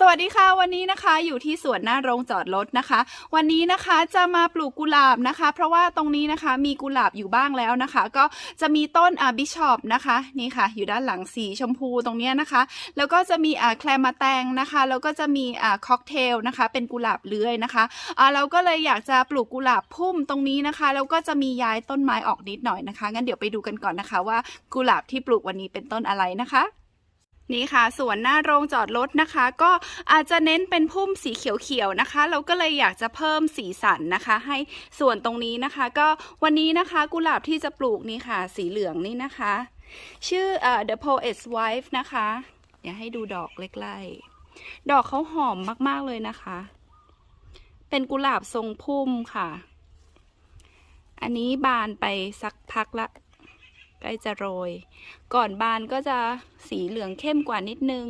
สวัสดีค่ะวันนี้นะคะอยู่ที่สวนหน้าโรงจอดรถนะคะ วันนี้นะคะจะมาปลูกกุหลาบนะคะ เพราะว่าตรงนี้นะคะมีกุหลาบอยู่บ้างแล้วนะคะ ก็จะมีต้นอ่าบิชอปนะคะนี่ค่ะ อยู่ด้านหลังสีชมพูตรงเนี้ยนะคะ แล้วก็จะมีอ่าแคลมาแตงนะคะแล้วก็จะมีอ่าค็อกเทลนะคะ เป็นกุหลาบเลื้อยนะคะอ่าเราก็เลยอยากจะปลูกกุหลาบพุ่มตรงนี้นะคะแล้วก็จะมีย้ายต้นไม้ออกนิดหน่อยนะคะงั้นเดี๋ยวไปดูกันก่อนนะคะ ว่ากุหลาบที่ปลูกวันนี้เป็นต้นอะไรนะคะ นี่ค่ะ ส่วนหน้าโรงจอดรถนะคะ ก็อาจจะเน้นเป็นพุ่มสีเขียวๆนะคะ เราก็เลยอยากจะเพิ่มสีสันนะคะ ให้ส่วนตรงนี้นะคะ ก็วันนี้นะคะกุหลาบที่จะปลูกนี่ค่ะ สีเหลืองนี่นะคะ ชื่อเอ่อ The Poet's Wife นะคะ เดี๋ยวให้ดูดอกใกล้ๆดอกเขาหอมมากๆเลยนะคะ เป็นกุหลาบทรงพุ่มค่ะ อันนี้บานไปสักพักละ ใกล้จะโรย ก่อนบานก็จะสีเหลืองเข้มกว่านิดนึง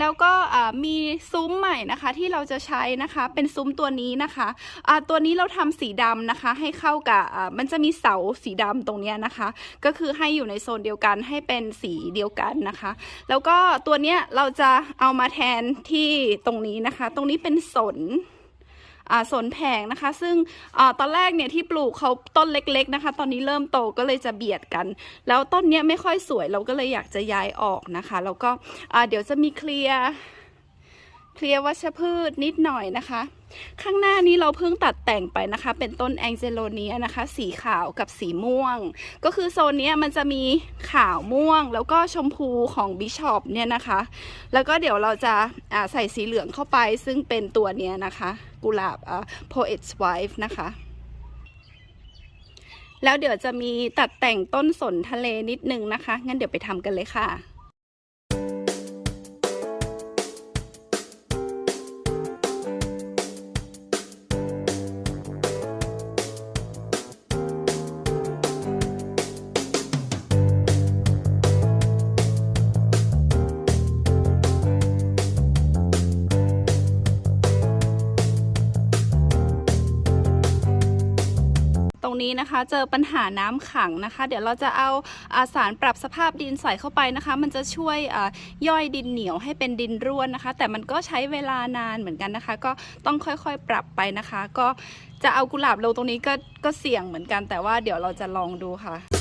แล้วก็มีซุ้มใหม่นะคะที่เราจะใช้นะคะ เป็นซุ้มตัวนี้นะคะอ่าตัวนี้เราทำสีดำนะคะ ให้เข้ากับมันจะมีเสาสีดำตรงนี้นะคะ ก็คือให้อยู่ในโซนเดียวกันให้เป็นสีเดียวกันนะคะ แล้วก็ตัวนี้เราจะเอามาแทนที่ตรงนี้นะคะ ตรงนี้เป็นสน สนแผงนะคะ ซึ่งอตอนแรกเนี่ยที่ปลูกเขาต้นเล็กๆนะคะ ตอนนี้เริ่มโตก็เลยจะเบียดกัน แล้วต้นเนี้ยไม่ค่อยสวยเราก็เลยอยากจะย้ายออกนะคะ แล้วก็เดี๋ยวจะมีเคลียร์ เคลียร์วัชพืชนิดหน่อยนะคะ ข้างหน้านี้เราเพิ่งตัดแต่งไปนะคะ เป็นต้นแองเจโลเนียนะคะ สีขาวกับสีม่วง ก็คือโซนนี้มันจะมีขาวม่วง แล้วก็ชมพูของบิชอปเนี่ยนะคะ แล้วก็เดี๋ยวเราจะอ่าใส่สีเหลืองเข้าไป ซึ่งเป็นตัวเนี้ยนะคะ กุหลาบอ่า poet's wife นะคะแล้วเดี๋ยวจะมีตัดแต่งต้นสนทะเลนิดนึงนะคะ งั้นเดี๋ยวไปทำกันเลยค่ะ รงนี้นะคะ เจอปัญหาน้ำขังนะคะ เดี๋ยวเราจะเอาอาสารปรับสภาพดินใส่เข้าไปนะคะ มันจะช่วยย่อยดินเหนียวให้เป็นดินร่วนนะคะ แต่มันก็ใช้เวลานานเหมือนกันนะคะ ก็ต้องค่อยๆปรับไปนะคะ ก็จะเอากุหลาบลงตรงนี้ก็ก็เสี่ยงเหมือนกันแต่ว่าเดี๋ยวเราจะลองดูค่ะ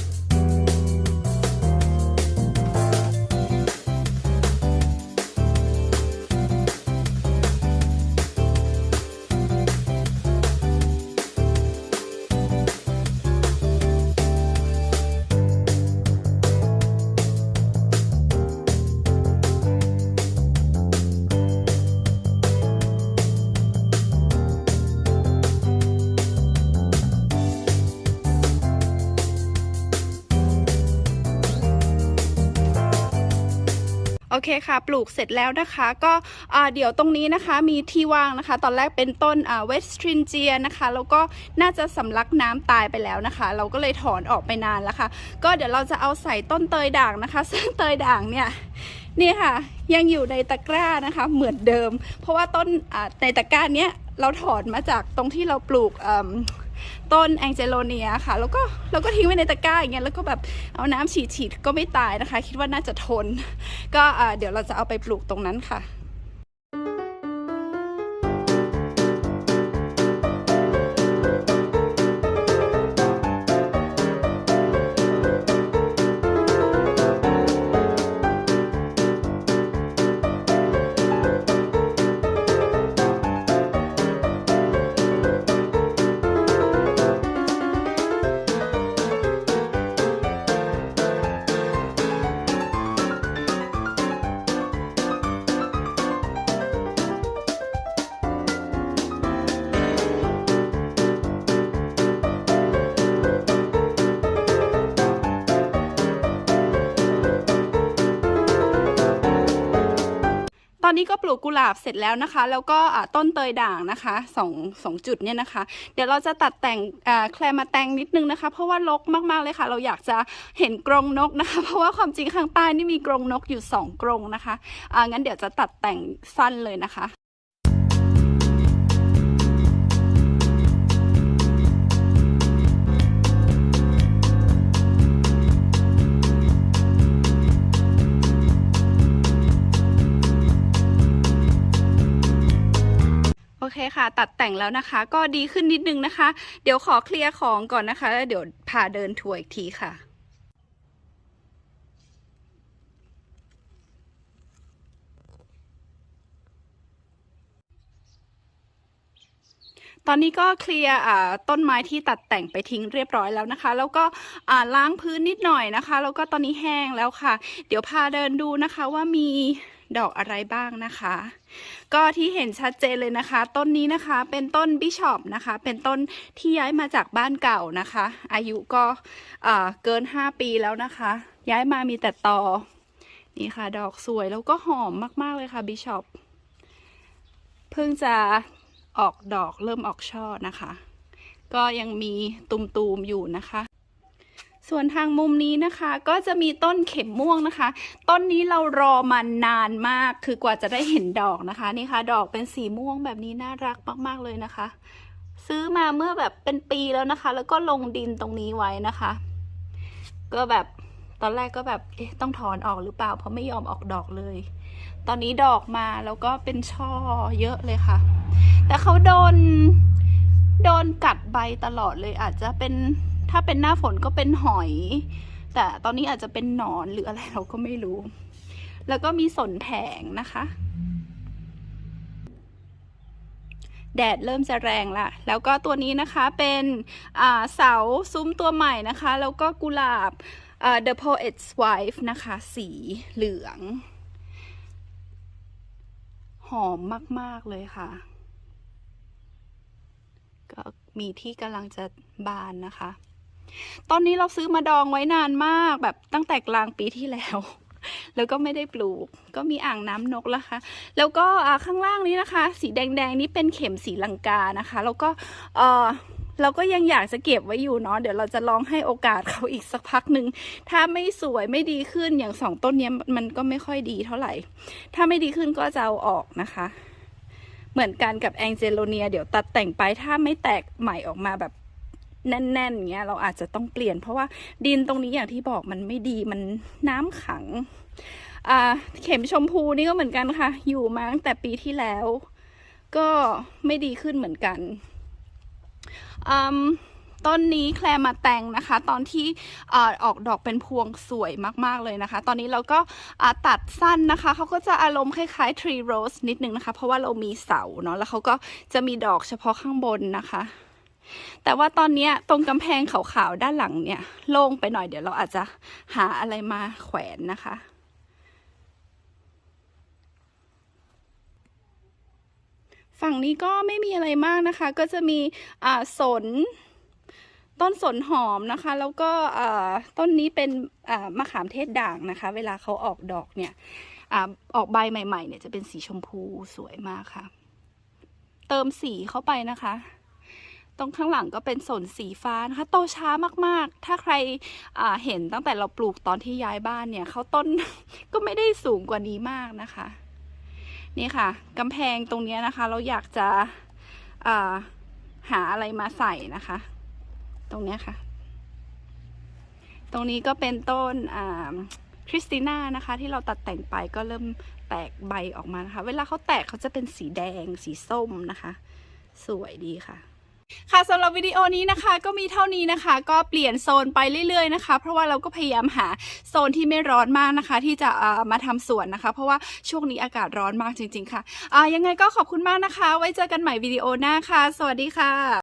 โอเคค่ะ ปลูกเสร็จแล้วนะคะ ก็เดี๋ยวตรงนี้นะคะมีที่ว่างนะคะ ตอนแรกเป็นต้นเวสทรินเจียนะคะแล้วก็น่าจะสำลักน้ำตายไปแล้วนะคะ เราก็เลยถอนออกไปนานแล้วค่ะ ก็เดี๋ยวเราจะเอาใส่ต้นเตยด่างนะคะ ซึ่งเตยด่างเนี่ยนี่ค่ะยังอยู่ในตะกร้านะคะเหมือนเดิม เพราะว่าต้นในตะกร้าเนี้ยเราถอนมาจากตรงที่เราปลูกอ ต้นแองเจโลเนียค่ะ แล้วก็เราก็ทิ้งไว้ในตะกร้าอย่างเงี้ยแล้วก็แบบเอาน้ำฉีดฉีดๆก็ไม่ตายนะคะ คิดว่าน่าจะทน ก็เดี๋ยวเราจะเอาไปปลูกตรงนั้นค่ะ ตอนนี้ก็ปลูกกุหลาบเสร็จแล้วนะคะ แล้วก็ต้นเตยด่างนะคะสองสองจุดเนี่ยนะคะ เดี๋ยวเราจะตัดแต่งแคลมาแตงนิดนึงนะคะ เพราะว่าลกมากๆเลยค่ะ เราอยากจะเห็นกรงนกนะคะ เพราะว่าความจริงข้างใต้นี่มีกรงนกอยู่สองกรงนะคะอ่างั้นเดี๋ยวจะตัดแต่งสั้นเลยนะคะ คค่ะ ตัดแต่งแล้วนะคะ ก็ดีขึ้นนิดนึงนะคะ เดี๋ยวขอเคลียร์ของก่อนนะคะแล้วเดี๋ยวพาเดินทัวร์อีกทีค่ะตอนนี้ก็เคลียร์ต้นไม้ที่ตัดแต่งไปทิ้งเรียบร้อยแล้วนะคะ แล้วก็ล้างพื้นนิดหน่อยนะคะ แล้วก็ตอนนี้แห้งแล้วค่ะ เดี๋ยวพาเดินดูนะคะว่ามี ดอกอะไรบ้างนะคะ ก็ที่เห็นชัดเจนเลยนะคะ ต้นนี้นะคะเป็นต้นบิชอปนะคะ เป็นต้นที่ย้ายมาจากบ้านเก่านะคะ อายุก็อ่าเกิน 5 ปีแล้วนะคะ ย้ายมามีแต่ตอนี่ค่ะ ดอกสวยแล้วก็หอมมากๆเลยค่ะบิชอปเพิ่งจะออกดอกเริ่มออกช่อนะคะ ก็ยังมีตุ่มๆอยู่นะคะ ส่วนทางมุมนี้นะคะก็จะมีต้นเข็มม่วงนะคะ ต้นนี้เรารอมานานมากคือกว่าจะได้เห็นดอกนะคะนี่ค่ะดอกเป็นสีม่วงแบบนี้น่ารักมากๆเลยนะคะ ซื้อมาเมื่อแบบเป็นปีแล้วนะคะ แล้วก็ลงดินตรงนี้ไว้นะคะ ก็แบบตอนแรกก็แบบเอ๊ะต้องถอนออกหรือเปล่า เพราะไม่ยอมออกดอกเลย ตอนนี้ดอกมาแล้วก็เป็นช่อเยอะเลยค่ะ แต่เขาโดนโดนกัดใบตลอดเลยอาจจะเป็น ถ้าเป็นหน้าฝนก็เป็นหอย แต่ตอนนี้อาจจะเป็นหนอนหรืออะไรเราก็ไม่รู้ แล้วก็มีสนแถงนะคะ แดดเริ่มจะแรงละแล้วก็ตัวนี้นะคะเป็นเสาซุ้มตัวใหม่นะคะ แล้วก็กุหลาบ The Poet's Wife นะคะ สีเหลือง หอมมาก ๆ เลยค่ะ ก็มีที่กำลังจะบานนะคะ ตอนนี้เราซื้อมาดองไว้นานมากแบบตั้งแต่กลางปีที่แล้ว แล้วก็ไม่ได้ปลูก ก็มีอ่างน้ำนกแล้วค่ะ แล้วก็ข้างล่างนี้นะคะ สีแดงๆนี่เป็นเข็มสีลังกานะคะ แล้วก็เออเราก็ยังอยากจะเก็บไว้อยู่เนาะเดี๋ยวเราจะลองให้โอกาสเขาอีกสักพักหนึ่งถ้าไม่สวยไม่ดีขึ้นอย่างสองต้นนี้มันก็ไม่ค่อยดีเท่าไหร่ ถ้าไม่ดีขึ้นก็จะเอาออกนะคะ เหมือนกันกับแองเจโลเนีย เดี๋ยวตัดแต่งไปถ้าไม่แตกใหม่ออกมาแบบ แน่นๆอย่างเงี้ยเราอาจจะต้องเปลี่ยน เพราะว่าดินตรงนี้อย่างที่บอกมันไม่ดีมันน้ำขังอ่าเข็มชมพูนี่ก็เหมือนกันค่ะ อยู่มาตั้งแต่ปีที่แล้ว ก็ไม่ดีขึ้นเหมือนกันต้นนี้แคลมาแตงนะคะ ตอนที่ออกดอกเป็นพวงสวยมากๆเลยนะคะ ตอนนี้เราก็ตัดสั้นนะคะเขาก็จะอารมณ์คล้ายๆ tree rose นิดนึงนะคะ เพราะว่าเรามีเสาเนาะแล้วเขาก็จะมีดอกเฉพาะข้างบนนะคะ แต่ว่าตอนนี้ตรงกำแพงขาวๆด้านหลังเนี่ยโล่งไปหน่อยเดี๋ยวเราอาจจะหาอะไรมาแขวนนะคะฝั่งนี้ก็ไม่มีอะไรมากนะคะ ก็จะมีอ่าสน ต้นสนหอมนะคะ แล้วก็อ่าต้นนี้เป็นอ่ามะขามเทศด่างนะคะ เวลาเขาออกดอกเนี่ยอาออกใบใหม่ ๆ เนี่ยจะเป็นสีชมพูสวยมากค่ะ เติมสีเข้าไปนะคะ ตรงข้างหลังก็เป็นสนสีฟ้านะคะโตช้ามากๆ ถ้าใครเห็นตั้งแต่เราปลูกตอนที่ย้ายบ้านเนี่ยเขาต้น ก็ไม่ได้สูงกว่านี้มากนะคะ นี่ค่ะกำแพงตรงเนี้ยนะคะ เราอยากจะาหาอะไรมาใส่นะคะ ตรงเนี้ยค่ะ ตรงนี้ก็เป็นต้นคริสติน่านะคะ ที่เราตัดแต่งไปก็เริ่มแตกใบออกมานะคะ เวลาเขาแตกเขาจะเป็นสีแดงสีส้มนะคะ สวยดีค่ะ ค่ะสำหรับวิดีโอนี้นะคะก็มีเท่านี้นะคะ ก็เปลี่ยนโซนไปเรื่อยๆนะคะ เพราะว่าเราก็พยายามหาโซนที่ไม่ร้อนมากนะคะ ที่จะามาทำสวนนะคะ เพราะว่าช่วงนี้อากาศร้อนมากจริง ๆ ค่ะยังไงก็ขอบคุณมากนะคะ ไว้เจอกันใหม่วิดีโอหน้าค่ะ สวัสดีค่ะ